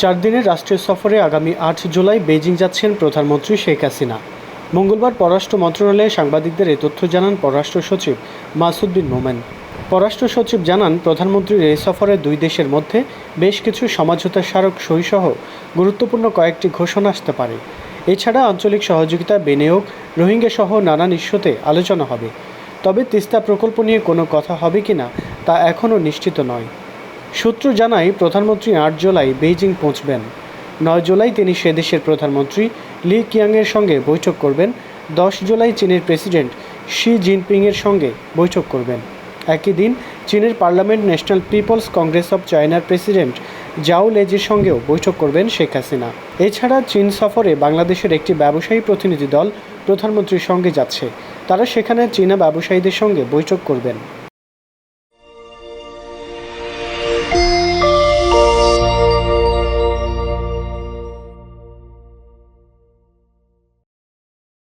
চার দিনের রাষ্ট্রীয় সফরে আগামী আট জুলাই বেজিং যাচ্ছেন প্রধানমন্ত্রী শেখ হাসিনা। মঙ্গলবার পররাষ্ট্র মন্ত্রণালয়ে সাংবাদিকদের এই তথ্য জানান পররাষ্ট্র সচিব মাসুদ বিন মোমেন। পররাষ্ট্র সচিব জানান, প্রধানমন্ত্রীর এই সফরে দুই দেশের মধ্যে বেশ কিছু সমঝোতা স্মারক সহিসহ গুরুত্বপূর্ণ কয়েকটি ঘোষণা আসতে পারে। এছাড়া আঞ্চলিক সহযোগিতা বিনিয়োগ, রোহিঙ্গা সহ নানান ইস্যুতে আলোচনা হবে। তবে তিস্তা প্রকল্প নিয়ে কোনো কথা হবে কিনা তা এখনও নিশ্চিত নয়। সূত্র জানায় প্রধানমন্ত্রী আট জুলাই বেইজিং পৌঁছবেন। নয় জুলাই তিনি সে দেশের প্রধানমন্ত্রী লি কিয়াংয়ের সঙ্গে বৈঠক করবেন। দশ জুলাই চীনের প্রেসিডেন্ট শি জিনপিংয়ের সঙ্গে বৈঠক করবেন। একই দিন চীনের parliament national people's congress of চায়নার প্রেসিডেন্ট জাও লেজির সঙ্গেও বৈঠক করবেন শেখ হাসিনা। এছাড়া চীন সফরে বাংলাদেশের একটি ব্যবসায়ী প্রতিনিধি দল প্রধানমন্ত্রীর সঙ্গে যাচ্ছে। তারা সেখানে চীনা ব্যবসায়ীদের সঙ্গে বৈঠক করবেন।